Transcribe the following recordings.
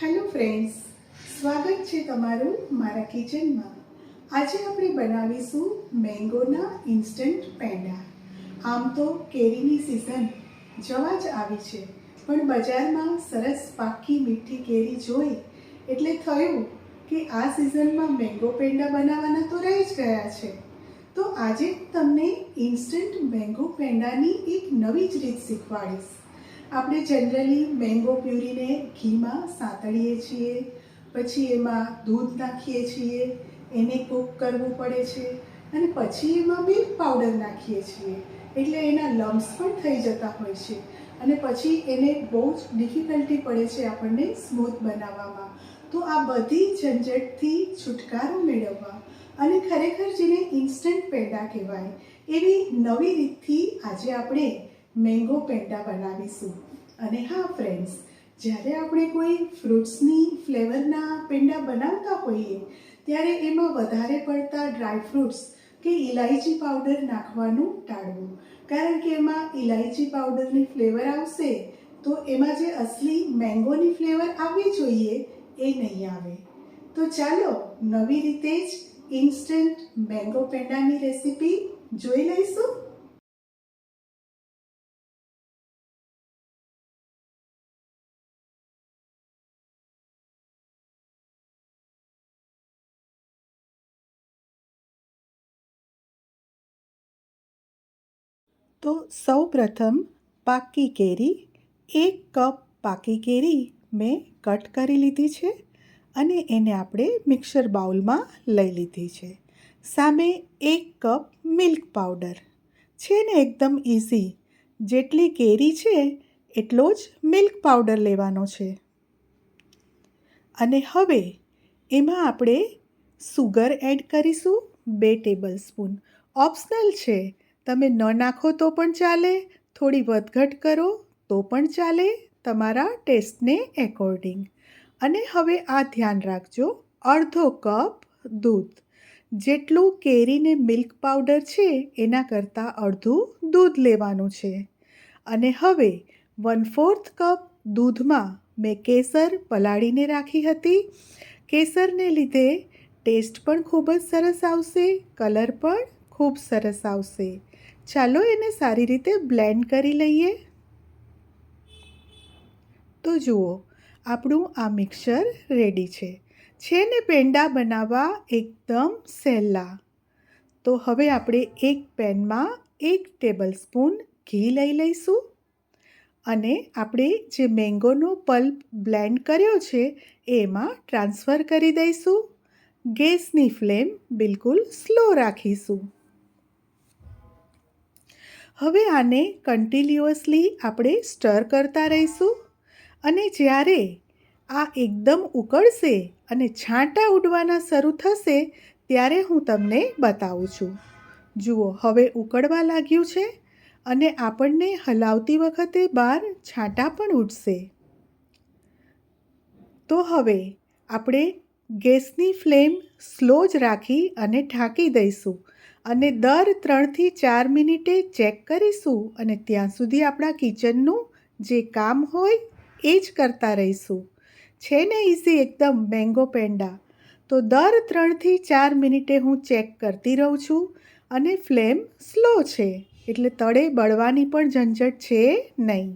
Hello friends સ્વાગત છે તમારું મારા કિચનમાં આજે આપણે બનાવીશું મેંગોના ઇન્સ્ટન્ટ પેંડા. આમ તો કેરીની સિઝન જવા જ આવી છે, પણ બજારમાં સરસ પાકી મીઠી કેરી જોઈ એટલે થયું કે આ સિઝનમાં મેંગો પેંડા બનાવવાના તો રહી જ ગયા છે. તો આજે તમને ઇન્સ્ટન્ટ મેંગો પેંડાની એક નવી જ રીત શીખવાડીશ. આપણે જનરલી મેંગો પ્યુરીને ઘીમાં સાંતળીએ છીએ, પછી એમાં દૂધ નાખીએ છીએ, એને કૂક કરવું પડે છે, અને પછી એમાં મિલ્ક પાવડર નાખીએ છીએ. એટલે એના લમ્સ પણ થઈ જતા હોય છે. અને પછી એને બહુ જ ડિફિકલ્ટી પડે છે આપણને સ્મૂથ બનાવવામાં. તો આ બધી ઝંઝટથી છુટકારો મેળવવા. અને ખરેખર જેને ઇન્સ્ટન્ટ પેંડા કહેવાય, એવી નવી રીતથી આજે આપણે મેંગો પેંડા બનાવીશું. અને હા ફ્રેન્ડ્સ જ્યારે આપણે કોઈ ફ્રૂટ્સની ફ્લેવરના પેંડા બનાવતા હોઈએ, ત્યારે એમાં વધારે પડતા ડ્રાય ફ્રૂટ્સ કે ઇલાયચી પાવડર નાખવાનું ટાળવું. કારણ કે એમાં ઇલાયચી પાવડરની ફ્લેવર આવશે, તો એમાં જે અસલી મેંગોની ફ્લેવર આવવી જોઈએ એ નહીં આવે. તો ચાલો નવી રીતે જ ઇન્સ્ટન્ટ મેંગો પેંડાની રેસીપી જોઈ લઈશું. તો સૌ પ્રથમ પાકી કેરી, એક કપ પાકી કેરી મેં કટ કરી લીધી છે અને એને આપણે મિક્સર બાઉલમાં લઈ લીધી છે. સામે એક કપ મિલ્ક પાવડર. છે ને એકદમ ઇઝી જેટલી કેરી છે, એટલો જ મિલ્ક પાવડર લેવાનો છે. અને હવે એમાં આપણે સુગર એડ કરીશું બે ટેબલ સ્પૂન. ઓપ્શનલ છે તમે ન નાખો તો પણ ચાલે, થોડી વધઘટ કરો તો પણ ચાલે તમારા ટેસ્ટને એકોર્ડિંગ અને હવે આ ધ્યાન રાખજો, અડધો કપ દૂધ. જેટલું કેરીને મિલ્ક પાવડર છે, એના કરતાં અડધું દૂધ લેવાનું છે. અને હવે વન ફોર્થ કપ દૂધમાં મેં કેસર પલાળીને રાખી હતી. કેસરને લીધે ટેસ્ટ પણ ખૂબ જ સરસ આવશે, કલર પણ ખૂબ સરસ આવશે. ચાલો એને સારી રીતે બ્લેન્ડ કરી લઈએ. તો જુઓ, આપણું આ મિક્સર રેડી છે. છે ને પેંડા બનાવવા એકદમ સહેલા. તો હવે આપણે એક પેનમાં એક ટેબલ સ્પૂન ઘી લઈ લઈશું. અને આપણે જે મેંગોનો પલ્પ બ્લેન્ડ કર્યો છે, એમાં ટ્રાન્સફર કરી દઈશું. ગેસની ફ્લેમ બિલકુલ સ્લો રાખીશું. હવે આને કન્ટિન્યુઅસલી આપણે સ્ટર કરતા રહીશું. અને જ્યારે આ એકદમ ઉકળશે અને છાંટા ઉડવાના શરૂ થશે, ત્યારે હું તમને બતાવું છું. જુઓ, હવે ઉકળવા લાગ્યું છે અને આપણને હલાવતી વખતે બહાર છાંટા પણ ઉડશે. તો હવે આપણે ગેસની ફ્લેમ સ્લો જ રાખી અને ઢાંકી દઈશું અને દર ત્રણથી ચાર મિનિટે ચેક કરીશું અને ત્યાં સુધી આપણા કિચનનું જે કામ હોય એ જ કરતા રહીશું. છે ને ઇઝી એકદમ, મેંગો પેંડા. તો દર ત્રણથી ચાર મિનિટે હું ચેક કરતી રહું છું અને ફ્લેમ સ્લો છે, એટલે તળે બળવાની પણ ઝંઝટ છે નહીં.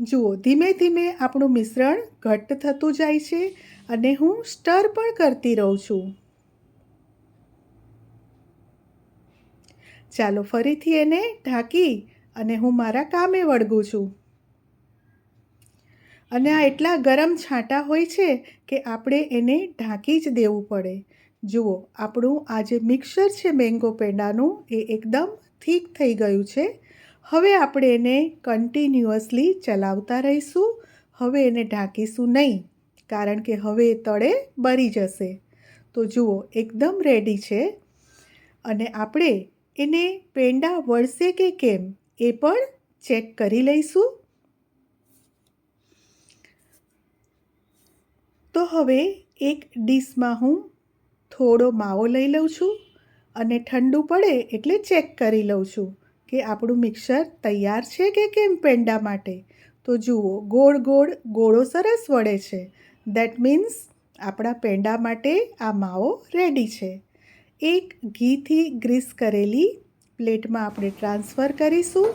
જુઓ, ધીમે ધીમે આપણું મિશ્રણ ઘટ્ટ થતું જાય છે અને હું સ્ટર પણ કરતી રહું છું. ચાલો ફરીથી એને ઢાંકી અને હું મારા કામે વળગું છું. અને આ એટલા ગરમ છાંટા હોય છે કે આપણે એને ઢાંકી જ દેવું પડે. જુઓ, આપણું આ જે મિક્સર છે મેંગો પેંડાનું એ એકદમ થીક થઈ ગયું છે હવે આપણે એને કન્ટિન્યુઅસલી ચલાવતા રહીશું. હવે એને ઢાંકીશું નહીં, કારણ કે હવે તળે બરી જશે. તો જુઓ, એકદમ રેડી છે. અને આપણે એને પેંડા વળશે કે કેમ, એ પણ ચેક કરી લઈશું. તો હવે એક ડીશમાં હું થોડો માવો લઈ લઉં છું અને ઠંડુ પડે એટલે ચેક કરી લઉં છું. કે આપણું મિક્સર તૈયાર છે કે કેમ પેંડા માટે? તો જુઓ, ગોળ ગોળ, ગોળો સરસ વળે છે. દેટ મીન્સ આપણા પેંડા માટે આ માવો રેડી છે. એક ઘીથી ગ્રીસ કરેલી પ્લેટમાં આપણે ટ્રાન્સફર કરીશું.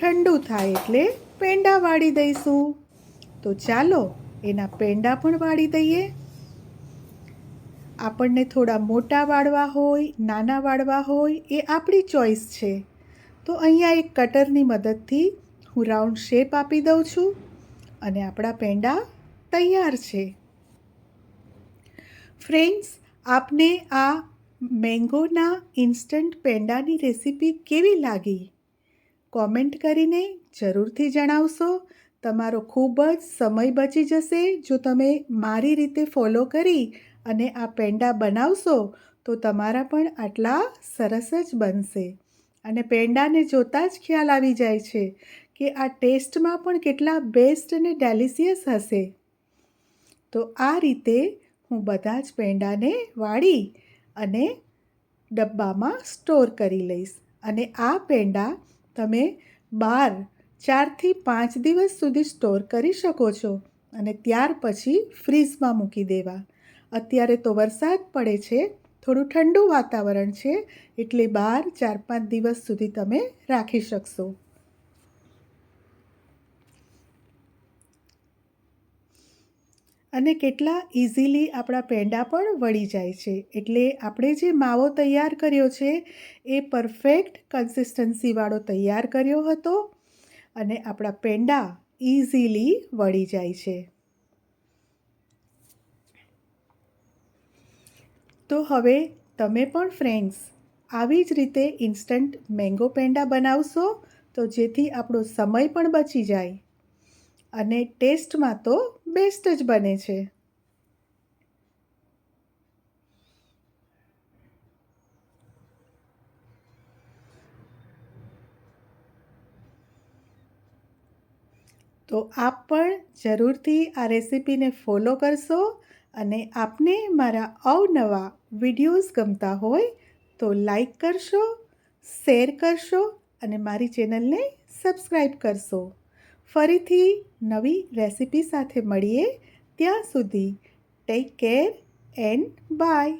ઠંડુ થાય એટલે પેંડા વાળી દઈશું. તો ચાલો, એના પેંડા પણ વાળી દઈએ. આપણને થોડા મોટા વાળવા હોય, નાના વાળવા હોય, એ આપણી ચોઈસ છે. તો અહીંયા એક કટરની મદદથી હું રાઉન્ડ શેપ આપી દઉં છું અને આપણા પેંડા તૈયાર છે. ફ્રેન્ડ્સ, આપને આ મેંગોના ઇન્સ્ટન્ટ પેંડાની રેસીપી કેવી લાગી? કોમેન્ટ કરીને જરૂરથી જણાવશો. તમારો ખૂબ જ સમય બચી જશે. જો તમે મારી રીતે ફોલો કરી અને આ પેંડા બનાવશો, તો તમારા પણ આટલા સરસ જ બનશે. અને પેંડાને જોતાં જ ખ્યાલ આવી જાય છે કે આ ટેસ્ટમાં પણ કેટલા બેસ્ટ અને ડેલિશિયસ હશે. તો આ રીતે હું બધા જ પેંડાને વાળી અને ડબ્બામાં સ્ટોર કરી લઈશ. અને આ પેંડા તમે બાર, ચારથી પાંચ દિવસ સુધી સ્ટોર કરી શકો છો અને ત્યાર પછી ફ્રીઝમાં મૂકી દેવા. અત્યારે તો વરસાદ પડે છે થોડું ઠંડુ વાતાવરણ છે એટલે બાર, ચાર, પાંચ દિવસ સુધી તમે રાખી શકશો. અને કેટલા ઇઝીલી આપણા પેંડા પણ વળી જાય છે. એટલે આપણે જે માવો તૈયાર કર્યો છે, એ પરફેક્ટ કન્સિસ્ટન્સીવાળો તૈયાર કર્યો હતો અને આપણા પેંડા ઇઝીલી વળી જાય છે. તો હવે તમે પણ ફ્રેન્ડ્સ આવી જ રીતે ઇન્સ્ટન્ટ મેંગો પેંડા બનાવશો તો જેથી આપણો સમય પણ બચી જાય અને ટેસ્ટમાં તો બેસ્ટ જ બને છે. તો આપ પણ જરૂરથી આ રેસીપીને ફોલો કરશો અને આપને મારા અવનવા વિડીયોઝ ગમતા હોય તો લાઈક કરશો, શેર કરશો અને મારી ચેનલને સબસ્ક્રાઈબ કરશો. ફરીથી નવી રેસિપી સાથે મળીએ. ત્યાં સુધી ટેક કેર એન્ડ બાય.